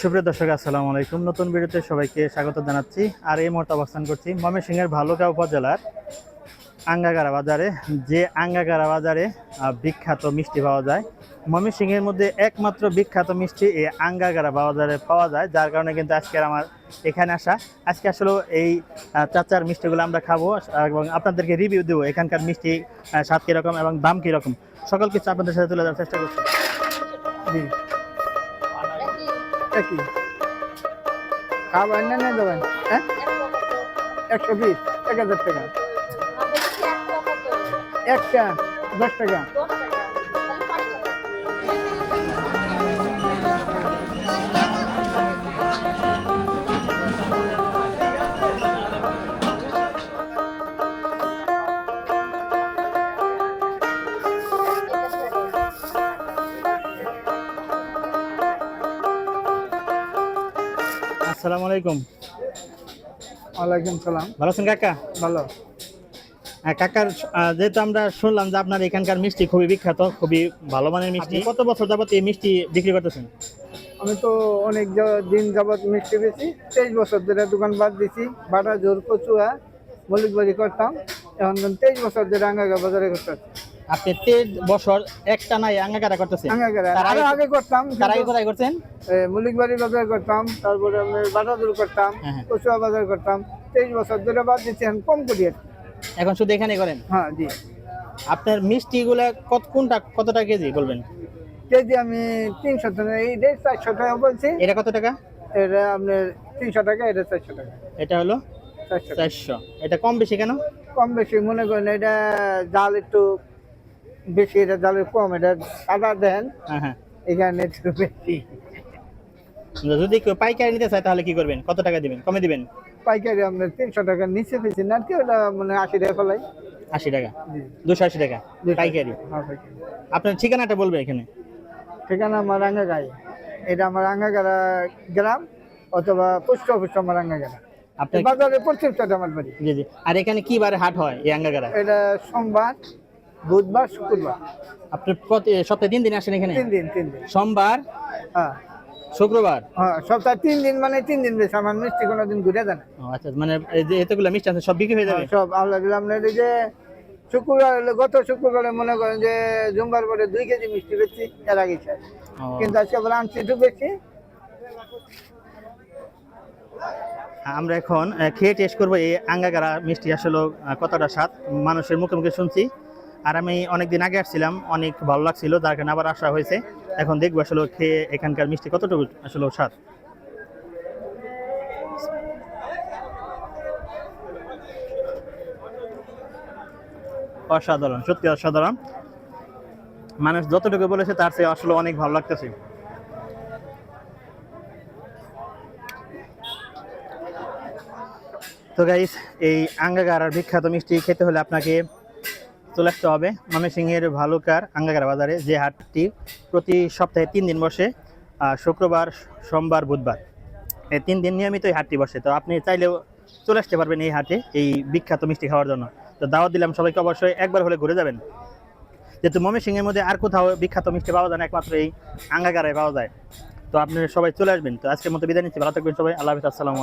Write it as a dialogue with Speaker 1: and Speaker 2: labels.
Speaker 1: সুপ্রিয় দর্শক, আসসালামু আলাইকুম। নতুন ভিডিওতে সবাইকে স্বাগত জানাচ্ছি। আর এই মুহূর্তে অবস্থান করছি ময়মনসিংহের ভালুকা উপজেলার আঙ্গাগারা বাজারে। যে আঙ্গাগারা বাজারে বিখ্যাত মিষ্টি পাওয়া যায়। ময়মনসিংহের মধ্যে একমাত্র বিখ্যাত মিষ্টি এই আঙ্গাগারা বাজারে পাওয়া যায়, যার কারণে কিন্তু আজকের আমার এখানে আসা। আজকে আসলে এই চাচার মিষ্টিগুলো আমরা খাব, এবং আপনাদেরকে রিভিউ দেবো এখানকার মিষ্টি স্বাদ কীরকম এবং দাম কীরকম। সকল কিছু আপনাদের সাথে তুলে দেওয়ার চেষ্টা করছি।
Speaker 2: একই খাবার না না দেবেন হ্যাঁ? একশো বিশ এক হাজার টাকা? একটা দশ টাকা।
Speaker 1: আসসালামু আলাইকুম।
Speaker 2: ওয়ালাইকুম সালাম।
Speaker 1: ভালো আছেন কাকা?
Speaker 2: ভালো।
Speaker 1: হ্যাঁ, কাকার যেহেতু আমরা শুনলাম যে আপনার এখানকার মিষ্টি খুবই বিখ্যাত খুবই ভালো মানের মিষ্টি। কত বছর যাবত এই মিষ্টি বিক্রি করতেছেন?
Speaker 2: আমি তো অনেক দিন যাবৎ মিষ্টি বেশি তেইশ বছর ধরে দোকান বাদ দিছি বাটা জোর কচুয়া মল্লিক বাড়ি করতাম। এখন তেইশ বছর ধরে আঙ্গাগা বাজারে করতাম
Speaker 1: আপনি তেইশ বছর একটা নাই আঙ্গাকারা করতেছেন।
Speaker 2: আরও
Speaker 1: আগে-
Speaker 2: করতাম
Speaker 1: তার আগে কোথায় করছেন?
Speaker 2: মল্লিক বাড়ি বাজার করতাম তারপরে আমি বাটাদুর করতাম
Speaker 1: হ্যাঁ, হ্যাঁ।
Speaker 2: কচুয়া বাজার করতাম। তেইশ বছর ধরে বাদ দিচ্ছি কম করি
Speaker 1: এখন শুধু এখানে করেন?
Speaker 2: হ্যাঁ জি।
Speaker 1: আপনার মিষ্টি গুলা কত কোনটা কত টাকা কেজি বলবেন?
Speaker 2: কেজি আমি তিনশো টাকা এই রেট চারশো টাকা বলছি।
Speaker 1: এটা কত টাকা?
Speaker 2: এটা আপনার তিনশো টাকা এটা চারশো টাকা।
Speaker 1: এটা হলো
Speaker 2: চারশো।
Speaker 1: এটা কম বেশি কেন?
Speaker 2: কম বেশি মনে করেন এটা জাল একটু বেশি এটা জালের কম এটা সাদা দেন
Speaker 1: হ্যাঁ হ্যাঁ।
Speaker 2: এখানে বেশি।
Speaker 1: যদি কেউ পাইকারি নিতে চায় তাহলে কি করবেন? কত টাকা দিবেন? কমে দিবেন?
Speaker 2: পাইকারি আপনার তিনশো টাকা নিচে বেশি না কি ওটা মানে আশি টাকা ফেলাই।
Speaker 1: আশি টাকা? দুশো আশি টাকা? পাইকারি?
Speaker 2: হ্যাঁ,
Speaker 1: আপনার ঠিকানাটা বলবে এখানে।
Speaker 2: ঠিকানা আমার রাঙ্গাগাই। এটা আমার রাঙ্গাগাড়া গ্রাম অথবা পোস্ট অফিস আমার রাঙ্গাগাড়া।
Speaker 1: আপনার
Speaker 2: বাজারে পশ্চিমটা আমার বাড়ি।
Speaker 1: জি জি। আর এখানে কি বারে হাট হয় এই আঙ্গাগারা
Speaker 2: এটা সোমবার বুধবার শুক্রবার।
Speaker 1: আপনি প্রতি সপ্তাহে তিন দিন আসেন এখানে?
Speaker 2: তিন দিন তিন দিন।
Speaker 1: সোমবার?
Speaker 2: হ্যাঁ।
Speaker 1: শুক্রবার?
Speaker 2: হ্যাঁ সপ্তাহে তিন দিন মানে তিন দিন বেশি। আমার মিষ্টি কোনো দিন ঘুরে দেয় না।
Speaker 1: ও আচ্ছা মানে এই যে এতগুলো মিষ্টি আছে সব বিক্রি হয়ে যাবে?
Speaker 2: সব আল্লাহ দিলাম না এই যে শুক্রবার হলো গত শুক্রবারে মনে করেন যে জুম্বার পরে দুই কেজি মিষ্টি বেশি এর আগে কিন্তু আজকে আবার আনছি একটু বেশি।
Speaker 1: আমরা এখন খেয়ে টেস্ট করব এই আঙ্গাগারা মিষ্টি আসলে কতটা স্বাদ। মানুষের মুখে মুখে শুনছি। আর আমি অনেকদিন আগে আসছিলাম, অনেক ভালো লাগছিল, যার কারণে আবার আসা হয়েছে। এখন দেখব আসলে খেয়ে এখানকার মিষ্টি কতটুকু আসলে স্বাদ। অসাধারণ, সত্যি অসাধারণ। মানুষ যতটুকু বলেছে তার চেয়ে আসলে অনেক ভালো লাগতেছে। তো গাইস এই আঙ্গাগারার বিখ্যাত মিষ্টি খেতে হলে আপনাকে চলে আসতে হবে ময়মনসিংহের ভালুকার আঙ্গাগারা বাজারে যে হাটটি প্রতি সপ্তাহে তিন দিন বসে শুক্রবার, সোমবার, বুধবার। এই তিন দিন নিয়মিত এই হাটটি বসে। তো আপনি চাইলেও চলে আসতে পারবেন এই হাটে এই বিখ্যাত মিষ্টি খাওয়ার জন্য। তো দাওয়াত দিলাম সবাইকে অবশ্যই একবার হলে ঘুরে যাবেন। যেহেতু ময়মনসিংহের মধ্যে আর কোথাও বিখ্যাত মিষ্টি পাওয়া যায় না, একমাত্র এই আঙ্গাগারায় পাওয়া যায়। তো আপনি সবাই চলে আসবেন। তো আজকের মতো বিদায় নিচ্ছি। ভালো থাকবেন সবাই। আল্লাহ হাফিজ। আসসালামু